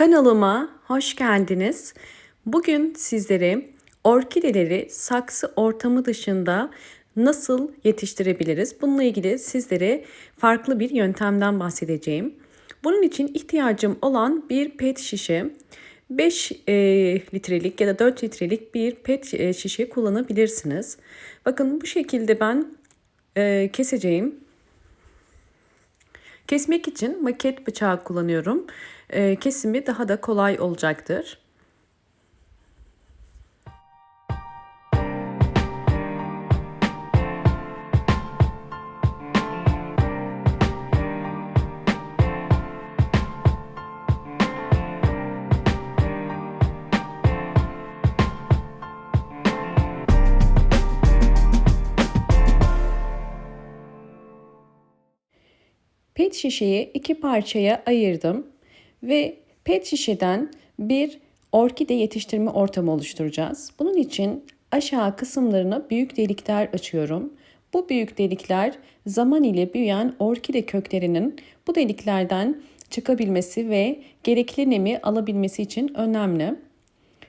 Kanalıma hoş geldiniz. Bugün sizlere orkideleri saksı ortamı dışında nasıl yetiştirebiliriz? Bununla ilgili sizlere farklı bir yöntemden bahsedeceğim. Bunun için ihtiyacım olan bir pet şişe, 5 e, litrelik ya da 4 litrelik bir pet e, şişe kullanabilirsiniz. Bakın bu şekilde ben e, keseceğim. Kesmek için maket bıçağı kullanıyorum. Ee, kesimi daha da kolay olacaktır. Pet şişeyi iki parçaya ayırdım ve pet şişeden bir orkide yetiştirme ortamı oluşturacağız. Bunun için aşağı kısımlarına büyük delikler açıyorum. Bu büyük delikler zaman ile büyüyen orkide köklerinin bu deliklerden çıkabilmesi ve gerekli nemi alabilmesi için önemli.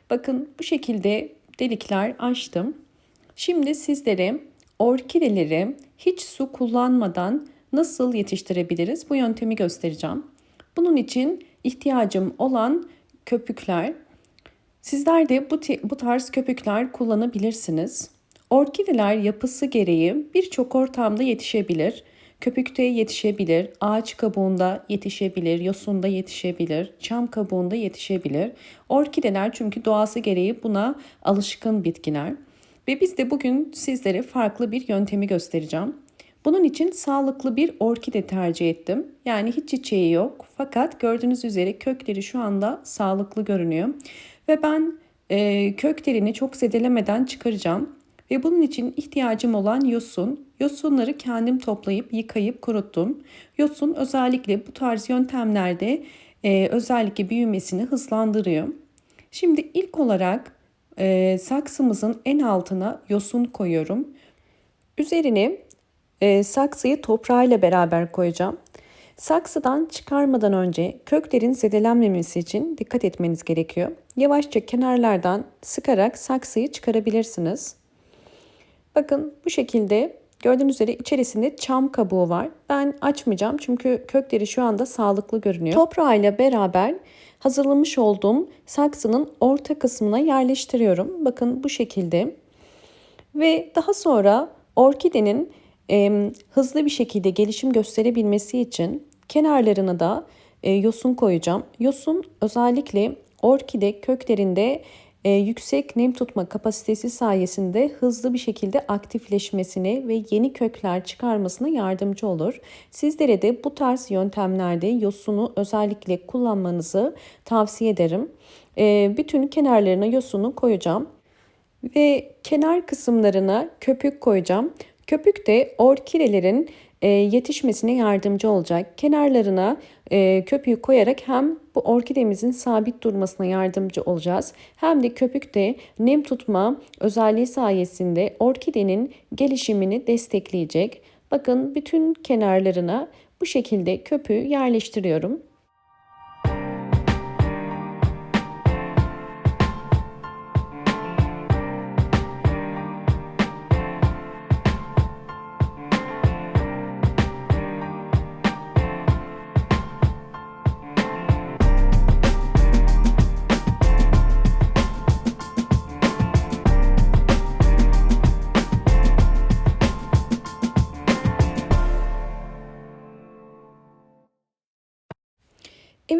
Bakın bu şekilde delikler açtım. Şimdi sizlere orkideleri hiç su kullanmadan nasıl yetiştirebiliriz bu yöntemi göstereceğim. Bunun için ihtiyacım olan köpükler. Sizler de bu, bu tarz köpükler kullanabilirsiniz. Orkideler yapısı gereği birçok ortamda yetişebilir. Köpükte yetişebilir, ağaç kabuğunda yetişebilir, yosunda yetişebilir, çam kabuğunda yetişebilir. Orkideler çünkü doğası gereği buna alışkın bitkiler. Ve biz de bugün sizlere farklı bir yöntemi göstereceğim. Bunun için sağlıklı bir orkide tercih ettim. Yani hiç çiçeği yok fakat gördüğünüz üzere kökleri şu anda sağlıklı görünüyor. Ve ben e, köklerini çok zedelemeden çıkaracağım. Ve bunun için ihtiyacım olan yosun. Yosunları kendim toplayıp yıkayıp kuruttum. Yosun özellikle bu tarz yöntemlerde e, özellikle büyümesini hızlandırıyor. Şimdi ilk olarak e, saksımızın en altına yosun koyuyorum. Üzerine e, saksıyı toprağıyla beraber koyacağım. Saksıdan çıkarmadan önce köklerin zedelenmemesi için dikkat etmeniz gerekiyor. Yavaşça kenarlardan sıkarak saksıyı çıkarabilirsiniz. Bakın bu şekilde gördüğünüz üzere içerisinde çam kabuğu var. Ben açmayacağım çünkü kökleri şu anda sağlıklı görünüyor. Toprağıyla beraber hazırlamış olduğum saksının orta kısmına yerleştiriyorum. Bakın bu şekilde. Ve daha sonra orkidenin e, hızlı bir şekilde gelişim gösterebilmesi için kenarlarına da e, yosun koyacağım. Yosun özellikle orkide köklerinde e, yüksek nem tutma kapasitesi sayesinde hızlı bir şekilde aktifleşmesine ve yeni kökler çıkarmasına yardımcı olur. Sizlere de bu tarz yöntemlerde yosunu özellikle kullanmanızı tavsiye ederim. E, bütün kenarlarına yosunu koyacağım ve kenar kısımlarına köpük koyacağım. Köpük de orkidelerin e, yetişmesine yardımcı olacak. Kenarlarına e, köpüğü koyarak hem bu orkidemizin sabit durmasına yardımcı olacağız. Hem de köpük de nem tutma özelliği sayesinde orkidenin gelişimini destekleyecek. Bakın bütün kenarlarına bu şekilde köpüğü yerleştiriyorum.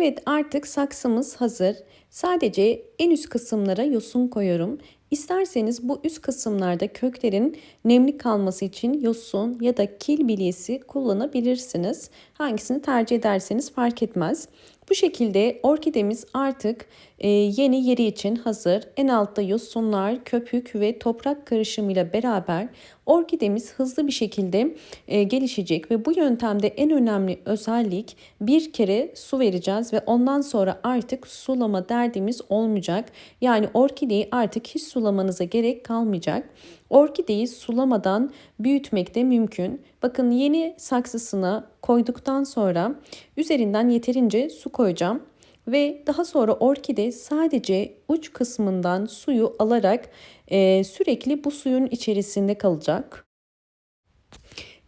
Evet artık saksımız hazır. Sadece en üst kısımlara yosun koyuyorum. İsterseniz bu üst kısımlarda köklerin nemli kalması için yosun ya da kil bilyesi kullanabilirsiniz. Hangisini tercih ederseniz fark etmez. Bu şekilde orkidemiz artık e, yeni yeri için hazır. En altta yosunlar, köpük ve toprak karışımıyla beraber orkidemiz hızlı bir şekilde e, gelişecek ve bu yöntemde en önemli özellik bir kere su vereceğiz ve ondan sonra artık sulama derdimiz olmayacak. Yani orkideyi artık hiç sulamanıza gerek kalmayacak. Orkideyi sulamadan büyütmek de mümkün. Bakın yeni saksısına koyduktan sonra üzerinden yeterince su koyacağım. Ve daha sonra orkide sadece uç kısmından suyu alarak e, sürekli bu suyun içerisinde kalacak.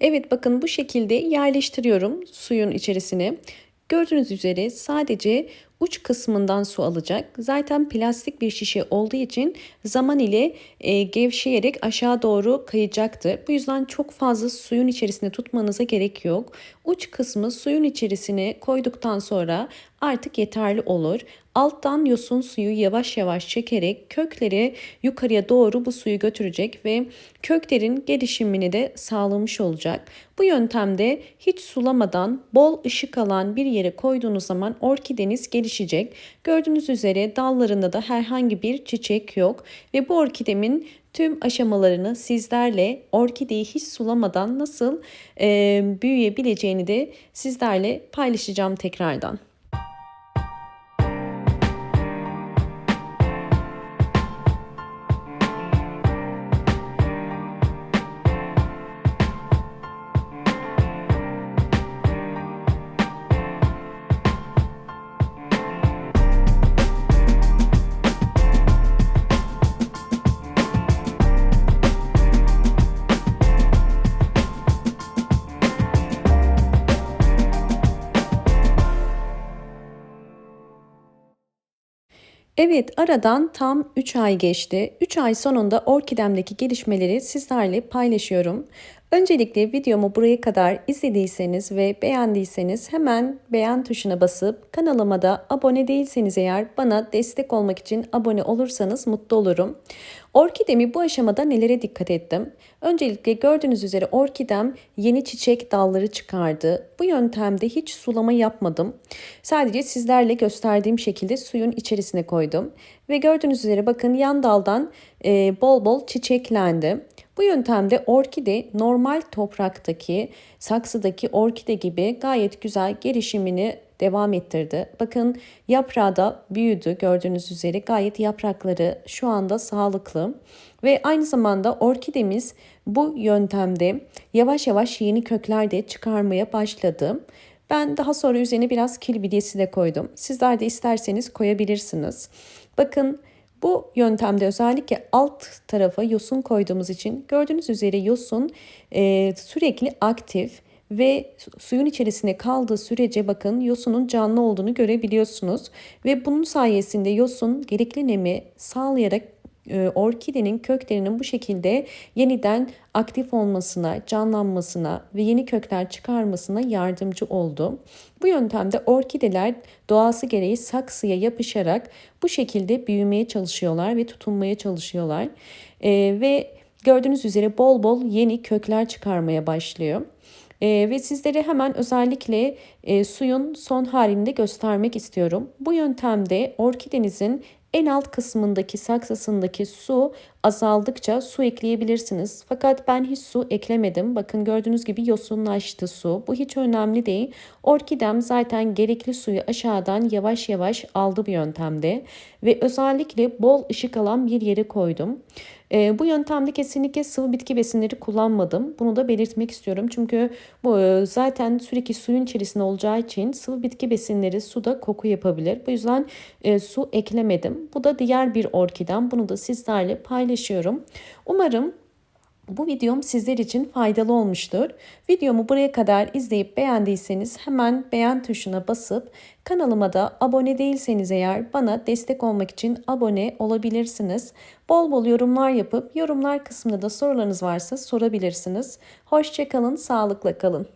Evet bakın bu şekilde yerleştiriyorum suyun içerisine. Gördüğünüz üzere sadece uç kısmından su alacak. Zaten plastik bir şişe olduğu için zaman ile e, gevşeyerek aşağı doğru kayacaktır. Bu yüzden çok fazla suyun içerisine tutmanıza gerek yok. Uç kısmı suyun içerisine koyduktan sonra artık yeterli olur. Alttan yosun suyu yavaş yavaş çekerek kökleri yukarıya doğru bu suyu götürecek ve köklerin gelişimini de sağlamış olacak. Bu yöntemde hiç sulamadan bol ışık alan bir yere koyduğunuz zaman orkideniz gelişecek. Gördüğünüz üzere dallarında da herhangi bir çiçek yok ve bu orkidemin tüm aşamalarını sizlerle orkideyi hiç sulamadan nasıl e, büyüyebileceğini de sizlerle paylaşacağım tekrardan. Evet aradan tam 3 ay geçti. 3 ay sonunda orkidemdeki gelişmeleri sizlerle paylaşıyorum. Öncelikle videomu buraya kadar izlediyseniz ve beğendiyseniz hemen beğen tuşuna basıp kanalıma da abone değilseniz eğer bana destek olmak için abone olursanız mutlu olurum. Orkidemi bu aşamada nelere dikkat ettim? Öncelikle gördüğünüz üzere orkidem yeni çiçek dalları çıkardı. Bu yöntemde hiç sulama yapmadım. Sadece sizlerle gösterdiğim şekilde suyun içerisine koydum. Ve gördüğünüz üzere bakın yan daldan e, bol bol çiçeklendi. Bu yöntemde orkide normal topraktaki, saksıdaki orkide gibi gayet güzel gelişimini devam ettirdi. Bakın yaprağı da büyüdü gördüğünüz üzere gayet yaprakları şu anda sağlıklı. Ve aynı zamanda orkidemiz bu yöntemde yavaş yavaş yeni kökler de çıkarmaya başladı. Ben daha sonra üzerine biraz kil bilyesi de koydum. Sizler de isterseniz koyabilirsiniz. Bakın bu yöntemde özellikle alt tarafa yosun koyduğumuz için gördüğünüz üzere yosun e, sürekli aktif ve suyun içerisinde kaldığı sürece bakın yosunun canlı olduğunu görebiliyorsunuz. Ve bunun sayesinde yosun gerekli nemi sağlayarak orkidenin köklerinin bu şekilde yeniden aktif olmasına, canlanmasına ve yeni kökler çıkarmasına yardımcı oldu. Bu yöntemde orkideler doğası gereği saksıya yapışarak bu şekilde büyümeye çalışıyorlar ve tutunmaya çalışıyorlar. Ee, ve gördüğünüz üzere bol bol yeni kökler çıkarmaya başlıyor. Ee, ve sizlere hemen özellikle e, suyun son halini göstermek istiyorum. Bu yöntemde orkidenizin en alt kısmındaki saksısındaki su azaldıkça su ekleyebilirsiniz. Fakat ben hiç su eklemedim. Bakın gördüğünüz gibi yosunlaştı su. Bu hiç önemli değil. Orkidem zaten gerekli suyu aşağıdan yavaş yavaş aldı bu yöntemde. Ve özellikle bol ışık alan bir yere koydum. E, bu yöntemde kesinlikle sıvı bitki besinleri kullanmadım. Bunu da belirtmek istiyorum. Çünkü bu e, zaten sürekli suyun içerisinde olacağı için sıvı bitki besinleri suda koku yapabilir. Bu yüzden e, su eklemedim. Bu da diğer bir orkidem. Bunu da sizlerle paylaşıyorum. Umarım bu videom sizler için faydalı olmuştur. Videomu buraya kadar izleyip beğendiyseniz hemen beğen tuşuna basıp kanalıma da abone değilseniz eğer bana destek olmak için abone olabilirsiniz. Bol bol yorumlar yapıp yorumlar kısmında da sorularınız varsa sorabilirsiniz. Hoşçakalın, sağlıkla kalın.